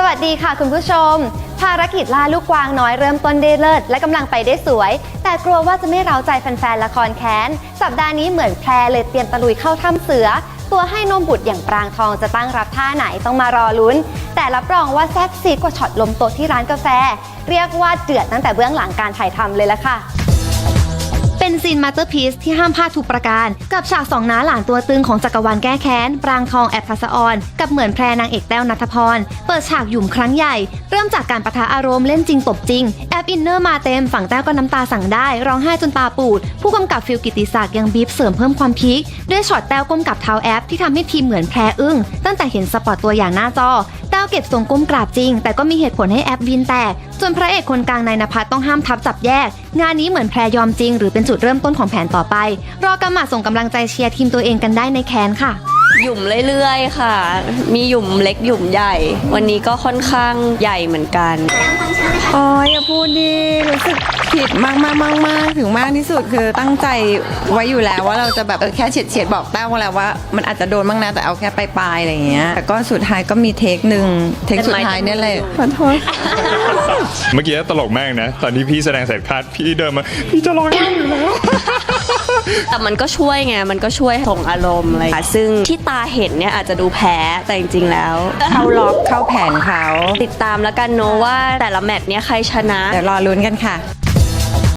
สวัสดีค่ะคุณผู้ชม ภารกิจล่าลูกกวางน้อยเริ่มต้นได้เลิศและกำลังไปได้สวย แต่กลัวว่าจะไม่เร้าใจแฟนๆละครแค้น สัปดาห์นี้เหมือนแพรเลยเตรียมตะลุยเข้าถ้ำเสือ ตัวให้นมบุตรอย่างปรางทองจะตั้งรับท่าไหนต้องมารอลุ้น แต่รับรองว่าแซ่บซีดกว่าช็อตลมโตะที่ร้านกาแฟ เรียกว่าเดือดตั้งแต่เบื้องหลังการถ่ายทำเลยละค่ะ เป็นซีนมาสเตอร์พีซที่ห้ามพลาดทุกประการ กับฉากสองน้าหลานตัวตึงของจักรวาลแก้แค้น ปรางทองแอบทัศออน กับเหมือนแพรนางเอกแต้วนัทพร เปิดฉากหยุ่มครั้งใหญ่ เริ่มจากการประทะอารมณ์เล่นจริงตบจริง แอบอินเนอร์มาเต็มฝั่งแต้วก็น้ำตาสั่งได้ ร้องไห้จนตาปูด ผู้กำกับฟิลกิติศักดิ์ยังบีบเสริมเพิ่มความพีคด้วยช็อตแต้วก้มกับเท้าแอปที่ทำให้ทีมเหมือนแพรอึ้งตั้งแต่เห็นสปอตตัวอย่างหน้าจอ เก็บทรงก้มกราบจริง แต่ก็มีเหตุผลให้แอปวินแตก จนพระเอกคนกลางนายนภัสต้องห้ามทับจับแยก งานนี้เหมือนแพรยอมจริง หรือเป็นจุดเริ่มต้นของแผนต่อไป รอกำหมัดส่งกำลังใจเชียร์ทีมตัวเองกันได้ในแคนค่ะ หยุ่มเรื่อยๆค่ะ มีหยุ่มเล็กหยุ่มใหญ่ วันนี้ก็ค่อนข้างใหญ่เหมือนกันอ๋ออย่าพูดดิรู้สึก ผิดมากมากมากมากถึงมากที่สุดคือตั้งใจไว้อยู่แล้วว่าเราจะแบบเออแค่เฉียดเฉียดๆบอกแต้วแล้วว่า มันอาจจะโดนบ้างนะแต่เอาแค่ปลายๆอะไรอย่างเงี้ยแต่ก็สุดท้ายก็มีเทคหนึ่งเทคสุดท้ายเนี่ยแหละขอโทษเมื่อกี้ตลกมากนะ ตอนที่พี่แสดงเสร็จคัดพี่เดินมา พี่จะร้องไห้อยู่แล้ว แต่มันก็ช่วยไง มันก็ช่วยส่งอารมณ์อะไรค่ะซึ่งที่ตาเห็นเนี่ยอาจจะดูแพ้แต่จริงๆแล้ว เข้าล็อกเข้าแผนเขา ติดตามแล้วกันเนอะว่าแต่ละแมตช์เนี่ยใครชนะ เดี๋ยวรอลุ้นกันค่ะ